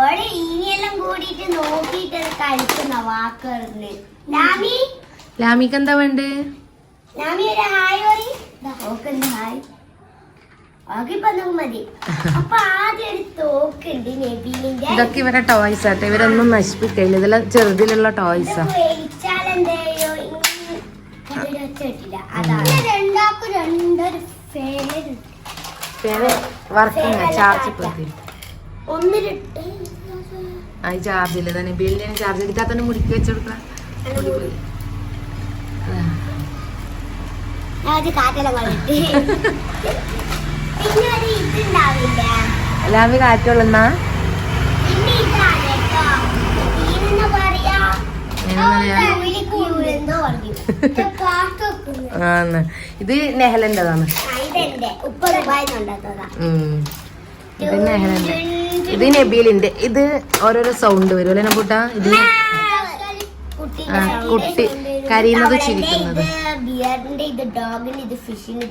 ഓടെ ഇനിയെല്ലാം കൂടിയിട്ട് നോക്കിയിട്ട് കളിക്കുന്ന വാക്കുകളിന് ലാമി? ലാമിക്ക് എന്താ വേണ്ടേ? ലാമി ഒരു ഹായ് പറയും. ഓക്കെന്ത് ഹായ്. ഇതൊക്കെ ഇവരെ ടോയ്സ് ആട്ടെ. ഇവരൊന്നും നശിപ്പിക്കില്ല ഇതെല്ലാം ചെറുതിലുള്ള ടോയ്സാ വർക്കിംഗ് ചാർജ് പെടുത്തി ഒന്നിലിട്ട് ആ ചാർജ് ഇല്ല? തന്നെ ബില്ലിന് ചാർജ് എടുത്താൽ തന്നെ മുടിക്ക് വെച്ചെടുക്കാം എല്ലാവരും കാറ്റുള്ളന്നാ ഇത് നെഹലന്റെതാണ്. ഉപ്പ. ഇത് നെഹലന്റെ ഇത് നബീലിന്റെ ഇത് ഓരോരോ സൗണ്ട് വരും അല്ലേ ഇത് ആ, കുട്ടി കരയുന്നത് ചിരിക്കുന്നത്. ബിയറിന്റെ ഇത് ഇത് ഫിഷിന്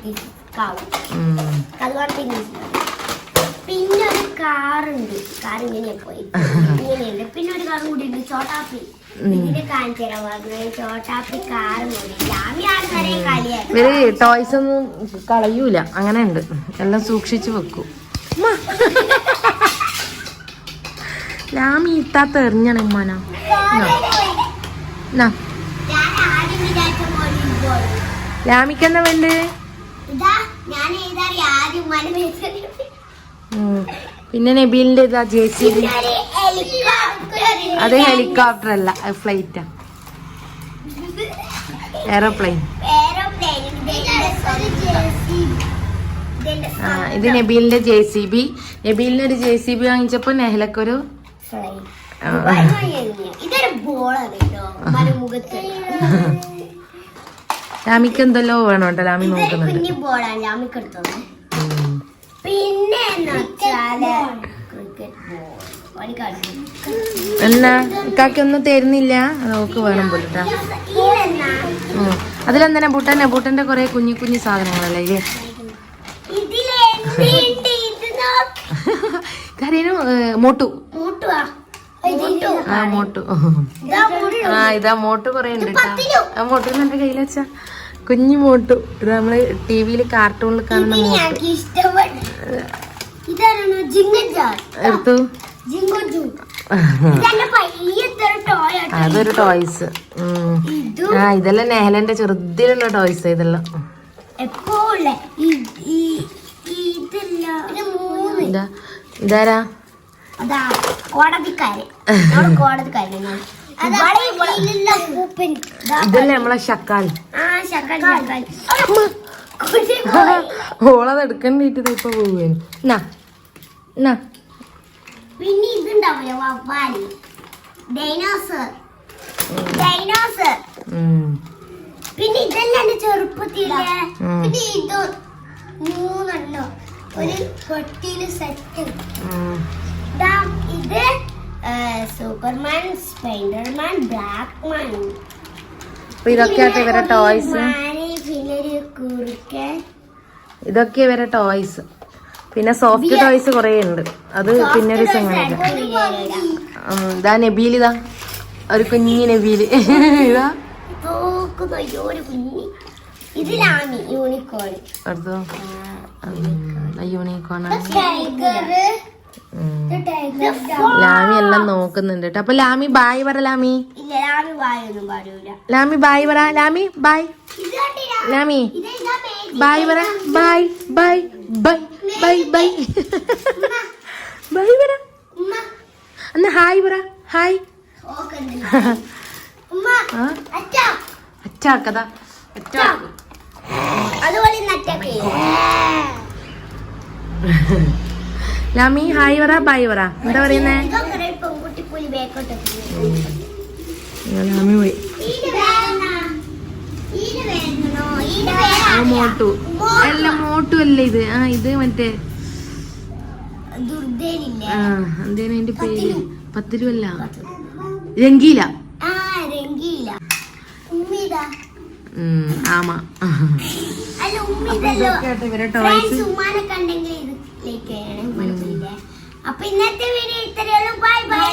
പിന്നെ ഒരു കാറുണ്ട്. കാർ പോയി. ഇങ്ങനെയുണ്ട്. പിന്നെ ഒരു കാർ കൂടി ഉണ്ട്. ചോട്ടാപ്പി. ഇവർ ടോയ്സ് ഒന്നും കളയൂല. അങ്ങനെ ഉണ്ട് എല്ലാം സൂക്ഷിച്ചു വെക്കും. ലാമി ഇത്താത്ത എറിഞ്ഞാണ് ഉമ്മാന എന്നാ ലാമിക്ക് എന്താ വേണ്ടേ. പിന്നെ നബീലിന്റെ ഇതാ ജെ സി ബി അത് ഹെലികോപ്റ്റർ അല്ല ഫ്ലൈറ്റാ എയറോപ്ലെയിൻ ആ. ഇത് നബീലിന്റെ ജെ സി ബി നബീലിന് ഒരു ജെ സി ബി വാങ്ങിച്ചപ്പോ നെഹ്ലക്കൊരു രാമിക്ക് എന്തല്ലോ ലാമിക്ക് വേണം കേട്ടോ ലാമി നോക്കുന്നുണ്ട്. പിന്നെ എന്ന് വെച്ചാൽ ക്രിക്കറ്റ് ബോൾ ഓടി കളിക്കും എന്നാ ഇക്കാക്കി ഒന്നും തരുന്നില്ല. നമുക്ക് വേണം ഇതെന്നാ അതിലെന്താ ബൂട്ടൻ ബൂട്ടന്റെ കുറെ കുഞ്ഞു കുഞ്ഞു സാധനങ്ങളല്ലേ ഇല്ലേ. കരീനു മോട്ടു. ആ മോട്ടു. ആ ഇതാ മോട്ടു കൊറേ ഉണ്ട് കേട്ടോ? ആ മോട്ടു എന്റെ കയ്യിൽ വെച്ചാ കുഞ്ഞു മോട്ടു. ഇത് നമ്മൾ ടി ടിവിയിൽ കാർട്ടൂണിൽ കാണുന്ന മോട്ടു. അതൊരു ടോയ്സ് ആ ഇതെല്ലാം നെഹലന്റെ ചെറുതിലുള്ള ടോയ്സ് ഇതെല്ലാം. എപ്പോഴും ഇതില്ല ഇത് മൂന്ന് ഇതാ ഇതാരാ അതാ കോടതിക്കാര് നമ്മൾ കോടതിക്കാരനാണ് ഇവിടെ ഇവിടെ പൂപ്പൻ. ദാ ഇതല്ലേ നമ്മളെ പോയി. ഓളത് എടുക്കണ്ടിട്ട് ഇപ്പൊ പോവുകയാണ് എന്നാ എന്നാ പിന്നെ ഇതുണ്ടാവില്ല വവ്വാൽ ഡൈനോസർ ഡൈനോസർ ഉം. പിന്നെ ഇതെല്ലാം എന്റെ ചെറുപ്പത്തിലെ. പിന്നെ ഇത്. ഒരു സെറ്റ് ഇത് സൂപ്പർമാൻ സ്പൈഡർമാൻ അപ്പൊ ആട്ടെ ഇവരെ ടോയ്സ് പിന്നെ ഒരു കുറുക്കൻ. ഇതൊക്കെ ഇവരെ ടോയ്സ് പിന്നെ സോഫ്റ്റ് ടോയ്സ് കുറെ ഉണ്ട്. അത് പിന്നെ ഒരു സംഗതി ഇതാ നബീൽ ഇതാ. ഒരു കുഞ്ഞി നെബീൽ ഇതാ. ഒരു കുഞ്ഞി. ഇത് ലാമി യൂണിക്കോൺ അടുത്തോ യൂണിക്കോൺ ലാമി എല്ലാം നോക്കുന്നുണ്ട് കേട്ടോ അപ്പൊ ലാമി ബായ് പറ ലാമി. ഇല്ല ലാമി വായൊന്നും പറയൂല. ലാമി ബായ് പറ ലാമി ബായ് ലാമി. ബായ് പറ bye bye bye bye bye bye പറ. ഉമ്മ. എന്നാ ഹായ് പറ ഹായ് അച്ഛാ അച്ചാക്കതാ അച്ചാക്ക് ലാമി ഹായ് പറ ബൈ പറ. എന്താ പറയുന്നേ? ലാമി മോട്ടു. അല്ല മോട്ടു അല്ല ഇത്. ആ ഇത് മറ്റേ. ആ എന്തേനു പേര്? പത്തിരു അല്ല രംഗീല. രംഗീല ആമ. ഇവരെ ടോയ്സ് അപ്പൊ അപ്പൊ ഇന്നത്തെ വീഡിയോ ഇത്രയുള്ളൂ ബൈ ബൈ